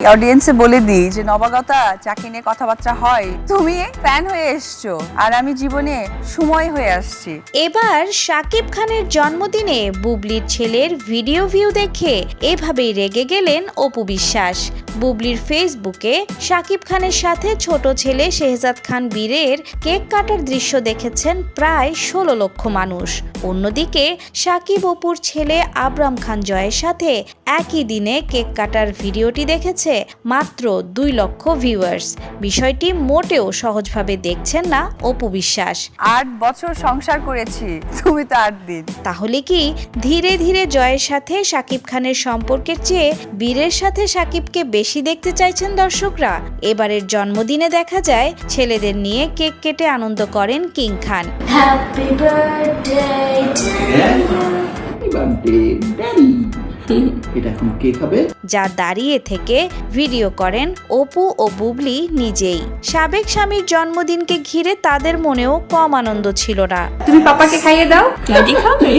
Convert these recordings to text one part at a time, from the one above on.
অডিয়েন্সে বলে দিই যে নবাগতা চাকরি নিয়ে কথাবার্তা হয়, তুমি ফ্যান হয়ে এসছো আর আমি জীবনে সময় হয়ে আসছি। এবার শাকিব খানের জন্মদিনে বুবলির ছেলের ভিডিও ভিউ দেখে এভাবেই রেগে গেলেন অপু বিশ্বাস। বুবলির ফেসবুকে শাকিব খানের সাথে ছোট ছেলে শেহজাদ খান বীরের কেক কাটার দৃশ্য দেখেছেন প্রায় ষোলো লক্ষ মানুষ। অন্যদিকে শাকিব অপুর ছেলে আবরাম খান জয়ের সাথে একই দিনে কেক কাটার ভিডিওটি দেখেছে মাত্র দুই লক্ষ ভিউয়ার্স বিষয়টি মোটেও সহজভাবে দেখছেন না অপু বিশ্বাস। আট বছর সংসার করেছি তুমি তো আট দিন। তাহলে কি ধীরে ধীরে জয়ের সাথে শাকিব খানের সম্পর্কের চেয়ে বীরের সাথে শাকিবকে বেশি দেখতে চাইছেন দর্শকরা? এবারের জন্মদিনে দেখা যায় ছেলেদের নিয়ে কেক কেটে আনন্দ করেন কিং খান। হ্যাপি বার্থডে এটা এখন কে খাবে? যা দাঁড়িয়ে থেকে ভিডিও করেন অপু ও বুবলি নিজেই। সাবেক স্বামীর জন্মদিনকে ঘিরে তাদের মনেও কম আনন্দ ছিল না। তুমি পাপাকে খাইয়ে দাও। ড্যাডি খাবে?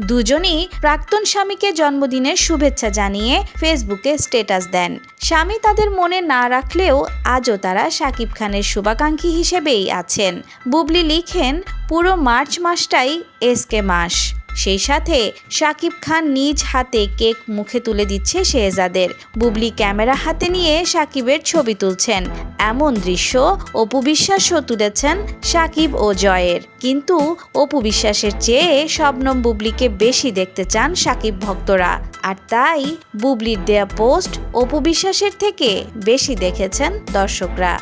দুজনই প্রাক্তন স্বামীকে জন্মদিনের শুভেচ্ছা জানিয়ে ফেসবুকে স্ট্যাটাস দেন। স্বামী তাদের মনে না রাখলেও আজও তারা শাকিব খানের শুভাকাঙ্ক্ষী হিসেবেই আছেন। বুবলি লিখেন পুরো মার্চ মাসটাই এসকে মাস। সেই সাথে শাকিব খান নিজ হাতে কেক মুখে তুলে দিচ্ছে শেহজাদের। বুবলি ক্যামেরা হাতে নিয়ে শাকিবের ছবি তুলছেন। এমন দৃশ্য অপু বিশ্বাসও তুলেছেন শাকিব ও জয়ের। কিন্তু অপু বিশ্বাসের চেয়ে শবনম বুবলিকে বেশি দেখতে চান শাকিব ভক্তরা। আর তাই বুবলির দেয়া পোস্ট অপু বিশ্বাসের থেকে বেশি দেখেছেন দর্শকরা।